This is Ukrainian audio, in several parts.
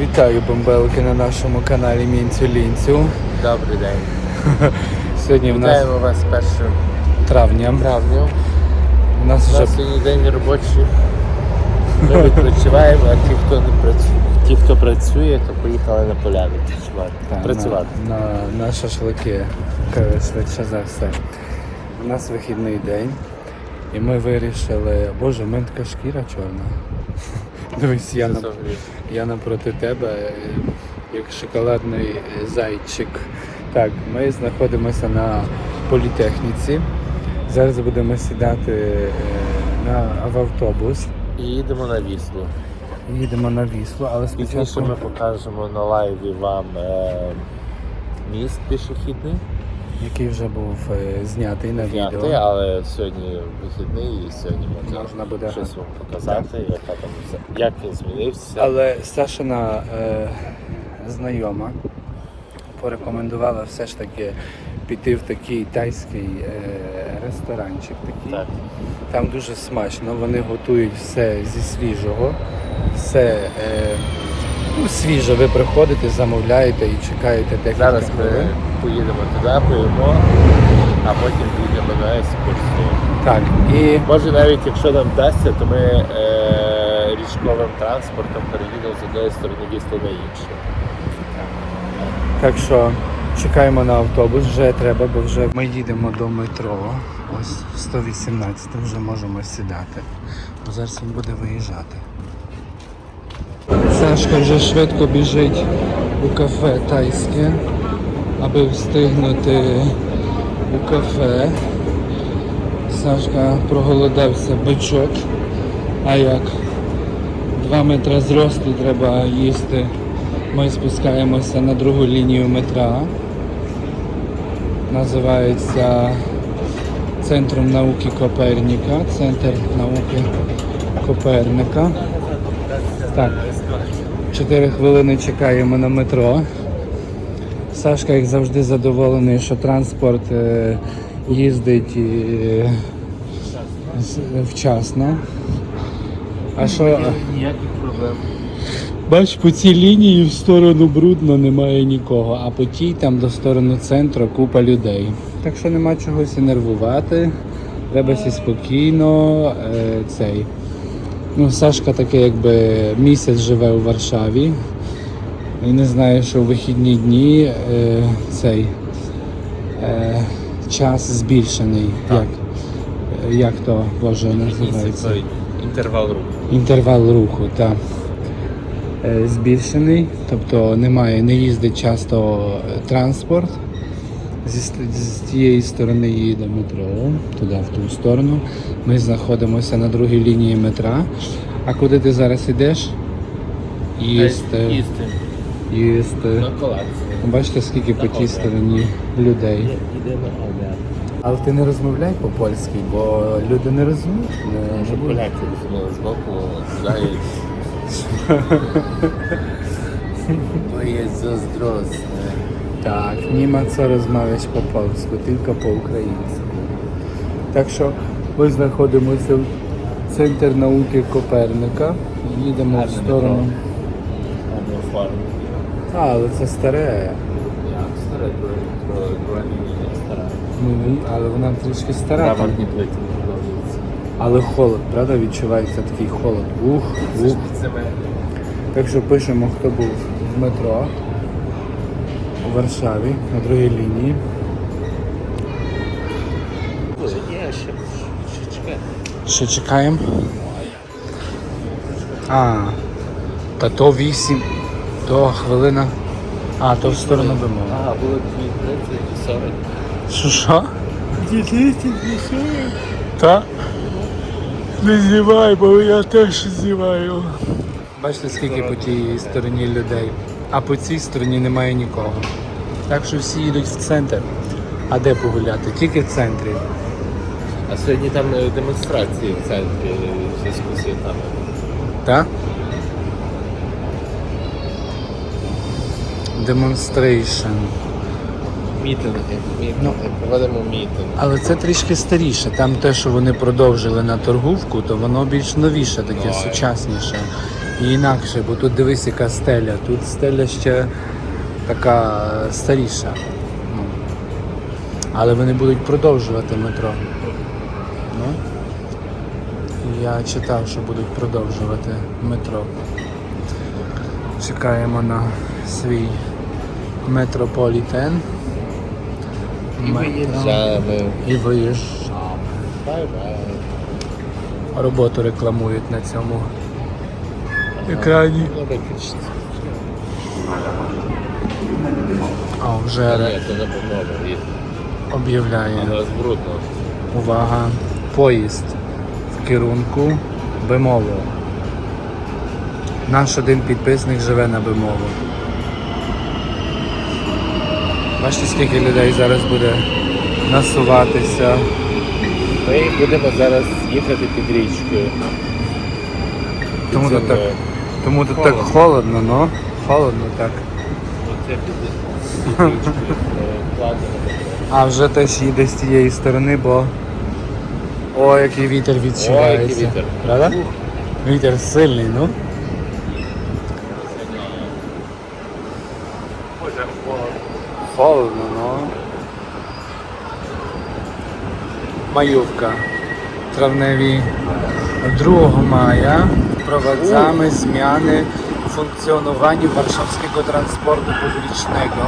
Вітаю бомбелки на нашому каналі Мінцю Лінцю. Добрий день. Сьогодні в нас Вітаємо вас 1 травня. травня. У нас У вже нас сьогодні день робочий. Ми відпочиваємо, а ті, хто не працює, ті, хто працює, то поїхали на поля відпочивати. та, Працювати. на, на, на шашлики. Швидше за все. У нас вихідний день. І ми вирішили. Боже, в мене така шкіра чорна. Дивись, я, на, Сезонний. я напроти тебе, е, як шоколадний зайчик. Так, ми знаходимося на політехніці. Зараз будемо сідати е, на в автобус. І їдемо на Віслу. Їдемо на Віслу, але Пізніше спочатку ми покажемо на лайві вам е, міст пішохідний. Який вже був е, знятий на Знятий, відео. але сьогодні вихідний і сьогодні можна, Можна буде щось вам показати, яка там все- як він змінився. Але Сашина е, знайома порекомендувала все ж таки піти в такий тайський е, ресторанчик. Такий. Так. Там дуже смачно, вони готують все зі свіжого, все е, ну, свіже. Ви приходите, замовляєте і чекаєте декілька Зараз ми хвилин. поїдемо туди, поїмо, а потім підемо на екскурсію. Так, і Може навіть якщо нам вдасться, то ми е, річковим транспортом переїдемо з однієї сторони міста на іншу. Так що чекаємо на автобус, вже треба, бо вже ми їдемо до метро. Ось 118 вже можемо сідати. Бо зараз він буде виїжджати. Сашка вже швидко біжить у кафе тайське, аби встигнути у кафе. Сашка проголодався бичок. А як? Два метри зросту треба їсти. Ми спускаємося на другу лінію метра. Називається Центром науки Коперніка. Центр науки Коперника. Так, 4 хвилини чекаємо на метро. Сашка, як завжди, задоволений, що транспорт е, їздить е, з- вчасно. А що. Ніяких проблем. Бач, по цій лінії в сторону брудно немає нікого, а по тій там до сторони центру купа людей. Так що нема чогось і нервувати. Треба сі спокійно е, цей. Ну, Сашка таке якби місяць живе у Варшаві. І не знає, що в вихідні дні е, цей е, час збільшений. Як, е, як то Боже називається? інтервал руху. Інтервал руху, так. Е, Збільшений, тобто немає, не їздить часто е, транспорт. Зі, з тієї сторони їде метро, туди в ту сторону. Ми знаходимося на другій лінії метра. А куди ти зараз йдеш? Їсти. Їсти. Їсти. На колекцію. Бачите, скільки по тій стороні людей. На обід. Але ти не розмовляй по-польськи, бо люди не розуміють. Не, Може поляки розуміли з боку, туди і... To jest Так, nie ma co rozmawiać po polsku, tylko po українську. Так що ми знаходимося в центр науки Коперника. Їдемо в сторону. А, але це старе. Старе, стара. Ну, але вона трішки стара. там. Але холод, правда, відчувається такий холод. Ух, Це ух. Так що пишемо, хто був в метро у Варшаві на другій лінії. Ще, чекаємо. А, та то 8, то хвилина. А, то в сторону вимоги. Ага, було 2.30 і 40. Що що? Та? Не знімай, бо я теж знімаю. Бачите, скільки по тій стороні людей, а по цій стороні немає нікого. Так що всі їдуть в центр. А де погуляти? Тільки в центрі. А сьогодні там е, демонстрації в центрі е, в зв'язку з святами. Так? Demonstration. Мітинги. Мітинги. Ну. Проводимо мітинг. Але це трішки старіше. Там те, що вони продовжили на торгівку, то воно більш новіше, таке Ну, сучасніше. І інакше, бо тут дивись, яка стеля. Тут стеля ще така старіша. Ну. Але вони будуть продовжувати метро. Ну. Я читав, що будуть продовжувати метро. Чекаємо на свій метрополітен. І Метро. виїжджаємо. І виїжджаємо. Роботу рекламують на цьому екрані. А вже то не поможе. об'являє. Брудно. Увага! Поїзд в керунку Бемово. Наш один підписник живе на Бемово. Бачите, скільки людей зараз буде насуватися. Ми будемо зараз їхати під річкою. Тому тут так, тому тут так холодно, ну. Холодно так. А вже теж їде з тієї сторони, бо. О, який вітер відчувається. О, який вітер. Правда? Вітер сильний, ну. Холодно, Холодно, ну. Майовка. Травневі 2 мая zmiany w funkcjonowaniu warszawskiego transportu publicznego.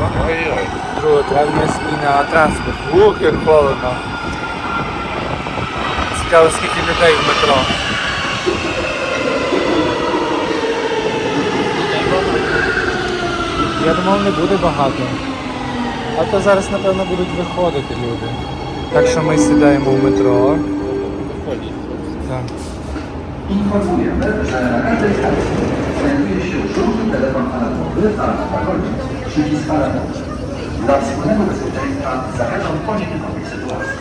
2 травня зміна транспорт. Ух, як холодно. Цікаво, скільки людей в метро. Я думав, не буде багато. А то зараз, напевно, будуть виходити люди. Так що ми сідаємо в метро. Так. Informujemy, że na każdej stacji znajduje się żółty telefon alarmowy oraz wagonik przycisk alarmowy. Dla wspólnego bezpieczeństwa zachęcam poniewidowych sytuacji.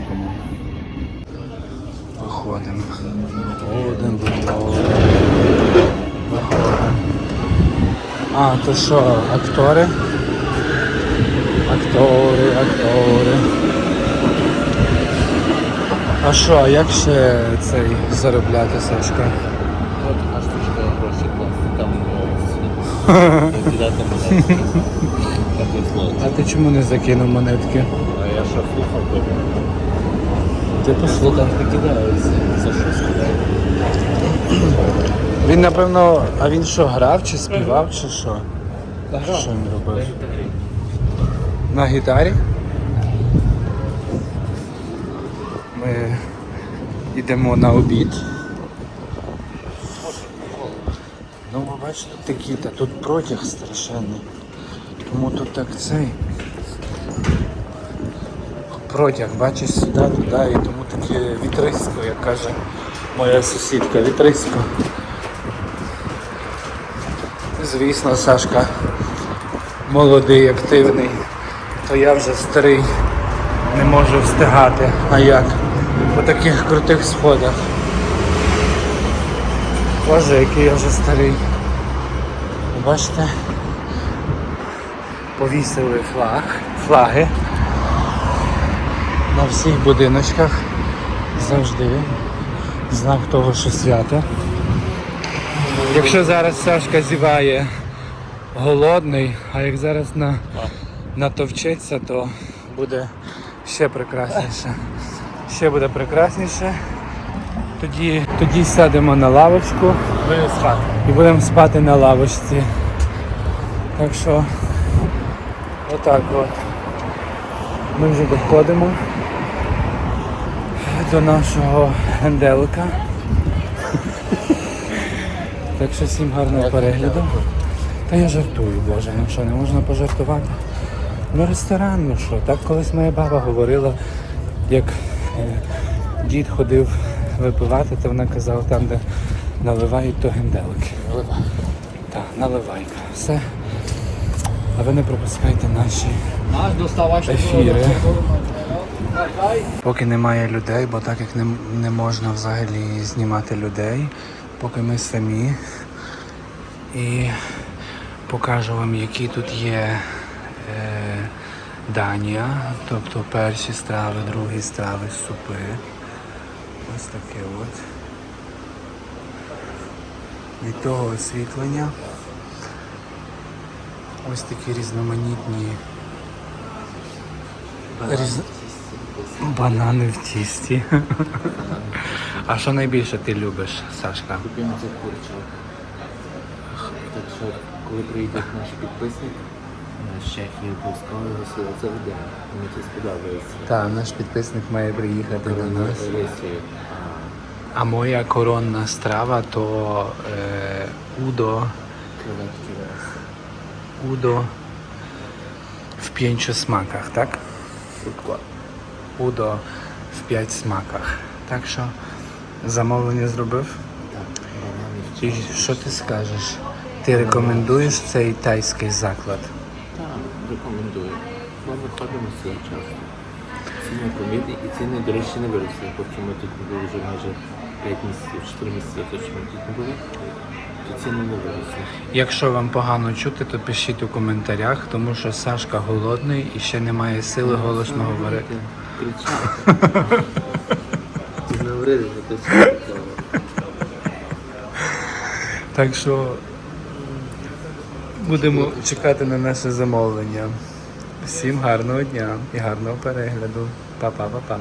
На Виходимо. Виходимо, виходимо. Виходимо. А, то що, актори? Актори, актори. А що, як ще цей заробляти, Сашка? От така штучка гроші. Там кидати монетки. А ти чому не закинув монетки? А я що слухав, то Ти послухав. слухав кидаються. За що скидають? Він напевно, а він що, грав чи співав, чи що? Що він робив? На гітарі? Ми йдемо на обід. Ну, ви бачите, такі, та тут протяг страшенний. Тому тут так цей. Протяг, бачиш, сюди, туди, і тому таке вітрисько, як каже моя сусідка, вітрисько. Звісно, Сашка молодий, активний, то я вже старий, не можу встигати. А як? По таких крутих сходах. Боже, який я вже старий. Бачите? Повісили флаг, флаги на всіх будиночках завжди. Знак того, що свято. Якщо зараз Сашка зіває голодний, а як зараз на, натовчеться, то буде ще прекрасніше. Ще буде прекрасніше. Тоді, тоді сядемо на лавочку Будемо спати. і будемо спати на лавочці. Так що отак от. Ми вже доходимо до нашого генделика. Так що всім гарного перегляду. Та я жартую, боже, ну що, не можна пожартувати? Ну ресторан, ну що, так колись моя баба говорила, як е, дід ходив випивати, то вона казала, там, де наливають, то генделики. Наливай. Так, наливайка. Все. А ви не пропускайте наші ефіри. Поки немає людей, бо так як не, не можна взагалі знімати людей, поки ми самі. І покажу вам, які тут є е, Данія, тобто перші страви, другі страви, супи. Ось таке от. Від того освітлення. Ось такі різноманітні Різ... банани в тісті. А що найбільше ти любиш, Сашка? Купимо це курчак. Так що, коли прийде наш підписник, наш шеф і обов'язково його сюди заведе. Мені це сподобається. Так, наш підписник має приїхати до нас. А моя коронна страва то е, удо, удо в п'ятьох смаках, так? Фруква. Удо в п'ять смаках. Так що замовлення зробив. Так, І що ти скажеш? Ти рекомендуєш цей тайський заклад? Так, рекомендую. Ми ходимо сюди часто. Ціни помірні і ціни, до речі, не виросли, поки ми тут не були вже майже 5 місяців, 4 місяці, точно ми тут не були, то ціни не виросли. Якщо вам погано чути, то пишіть у коментарях, тому що Сашка голодний і ще не має сили голосно говорити. Кричати. Ти говорили, не кричати. Так що будемо чекати на наше замовлення. Всім гарного дня і гарного перегляду. Па-па-па-па.